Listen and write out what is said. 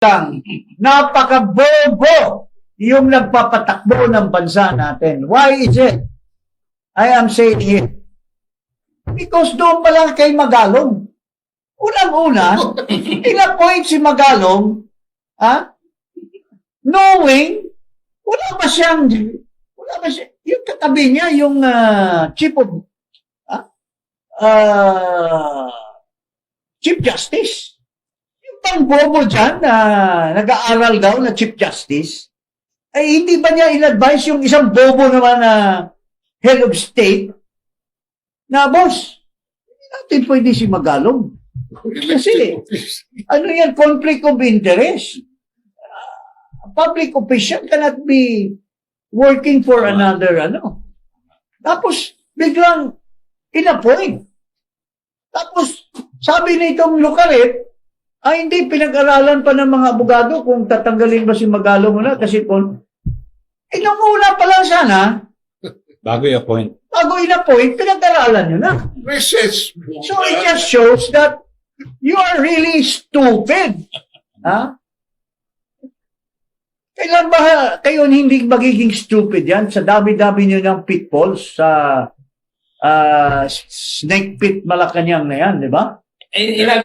lang, napaka-bobo yung nagpapatakbo ng bansa natin. Why is it? I am saying it. Because doon pa lang kay Magalong. Unang-una, in-appoint si Magalong, ha? Knowing, wala ba siyang, wala ba siya, yung katabi niya, yung ah, chief of, ha? Ah, Chief Justice. Pang bobo dyan na nag-aaral daw na Chief Justice, ay hindi ba niya in-advise yung isang bobo naman na head of state na, boss, hindi natin pwede si Magalong. Kasi, ano yan, conflict of interest. Uh, public official cannot be working for another, ano. Tapos, biglang in-appoint. Tapos, sabi nitong Lucaret, ay hindi, pinag-aralan pa ng mga abogado kung tatanggalin ba si Magalong muna kasi kung, eh, nung una pa lang sana, Bago i-appoint. bago in-appoint, pinag-aralan nyo na. Message. So it just shows that you are really stupid. Ha? Kailan ba kayo hindi magiging stupid yan? Sa dami-dami nyo ng pitfalls sa ah, snake pit Malacanang na yan, di ba? Eh, ilan